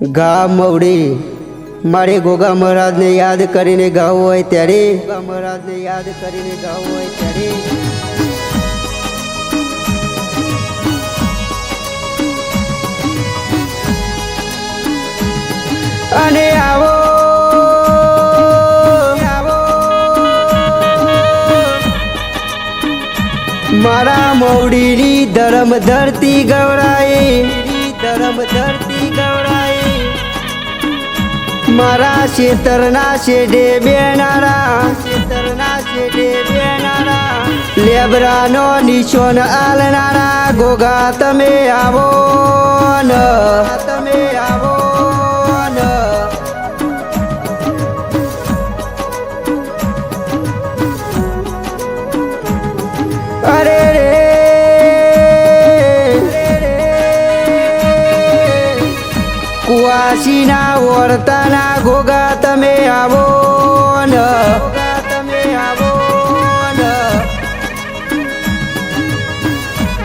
ગા મવડી, મારે ગોગા મહારાજને યાદ કરીને ગાવું હોય ત્યારે. ગોગા મહારાજને યાદ કરીને ગાવું હોય ત્યારે અને આવો મારા મૌડીની ધર્મ ધરતી ગવરાય. ધર્મ ધરતી મારા શેતરના શેઢે બેનારા શેતરના શેઢે બેનારા. લેબરાનો નિશોન આલનારા, ગોગા તમે આવો ન તમે આવો કુવાસીના વર્તાના ગોગા તમે આવો તમે આવો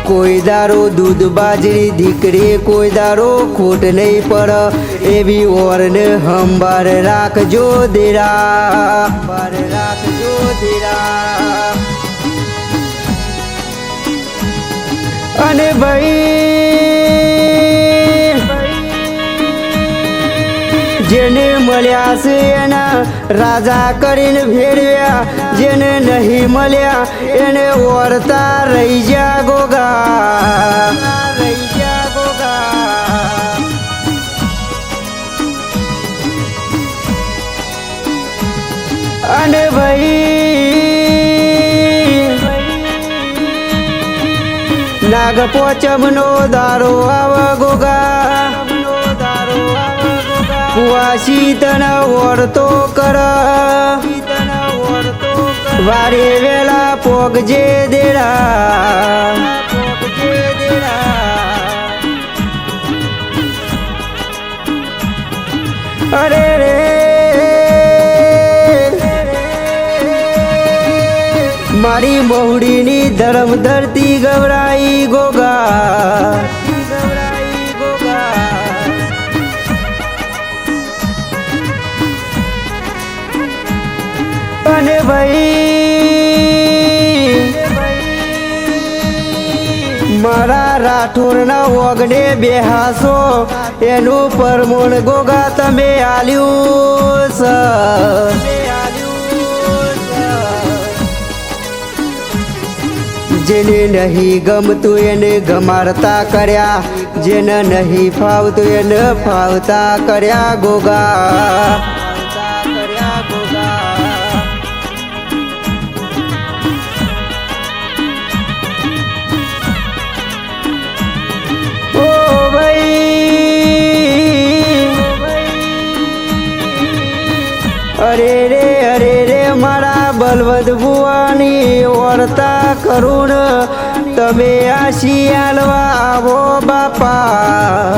કોઈ દારો દૂધ બાજરી દીકરી, કોઈ દારો ખોટ નહીં પડ એવી ઓરને હંબાર રાખજો દેરા રાખજો દેરા. અને ભાઈ જેને મળ્યા છે એના રાજા કરીને ફેરવ્યા જેને નહીં મળ્યા, એને ઓરતા રહી જા ગોગા. રહી ગોગા અને ભાઈ નાગ પોચમનો દારો આવ ગોગા. કુવાસી તન વળતો કર. વારે વેલા પોગજે દેડા અરે રે. મારી મહુડીની ધર્મ ધરતી ગવરાઈ ગોગા. અને ભાઈ. મારા રાઠોડના ઓગડે બેહાસો, એનું પરમોણ ગોગા તમે આલ્યું જેને નહીં ગમતું એને ગમાડતા કર્યા, જેને નહીં ફાવતું એને ફાવતા કર્યા ગોગા. અરે રે અરે રે, મારા બલવદ ભુવાની વર્તા કરુણ. તમે આ શિયાલવા આવો બાપા.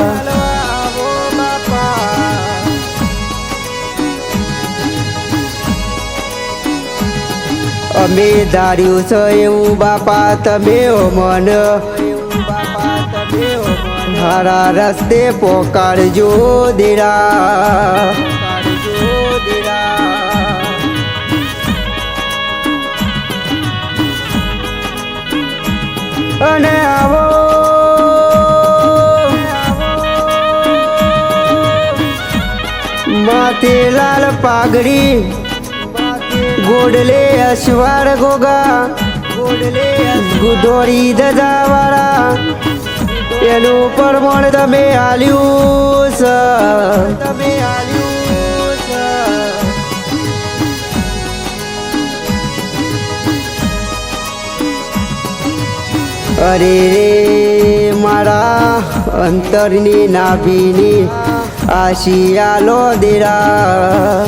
અમે ધાર્યું છે એવું બાપા, તમે મન. હારા રસ્તે પોકારજો દેરા. અને આવો. માથે લાલ પાઘડી, ગોડલે અશ્વાર ગોગા ગોડલે ગુદોરી દજાવાળા એનું પરમણ તમે આલ્યું તમે આલ્યું અરે રે, મારા અંતરની નાભીની આશિયાલો દેરા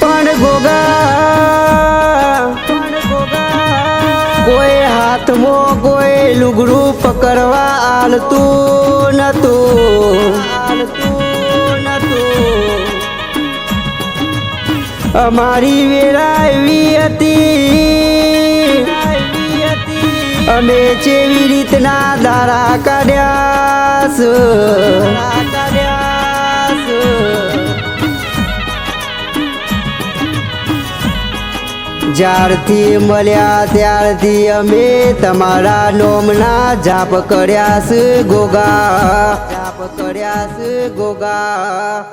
પણ ગોગા, કોઈ હાથમાં કોઈ લુગડું પકડવા આલતું નતું. અમારી વેળા એવી હતી. અમે જેવી રીતના દારા કાઢ્યા જ્યારથી મળ્યા ત્યારથી અમે તમારા નોમના જાપ કર્યા છે ગોગા. જાપ કર્યા છે ગોગા.